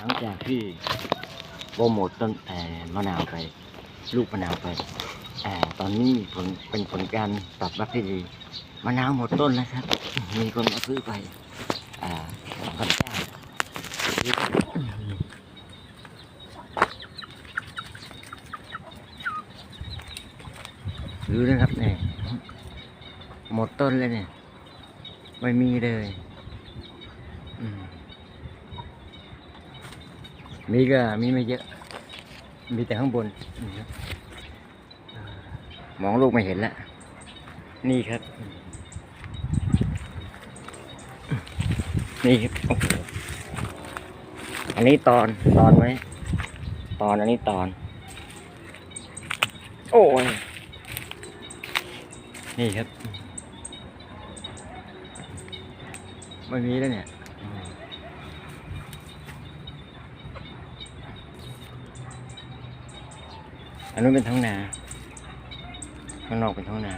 หลังจากที่โปรโมทต้นมะนาวไป ลูกมะนาวไปอตอนนี้ผลเป็นผลการตอบรับที่ดีมะนาวหมดต้นแล้วครับ มีคนมาซื้อไปอ่าสองพันเจ้าดูนะครับเนี่ยหมดต้นเลยเนี่ย ไม่มีเลยอืม มีก็มีไม่เยอะ มีแต่ข้างบนนี่ครับมองลูกไม่เห็นแล้ว นี่ครับ นี่ครับอันนี้ตอนตอนไหมตอนอันนี้ตอน โอ้ย นี่ครับไม่มีแล้วเนี่ยอืม อันนู้นเป็นท้องนา ข้างนอกเป็นท้องนา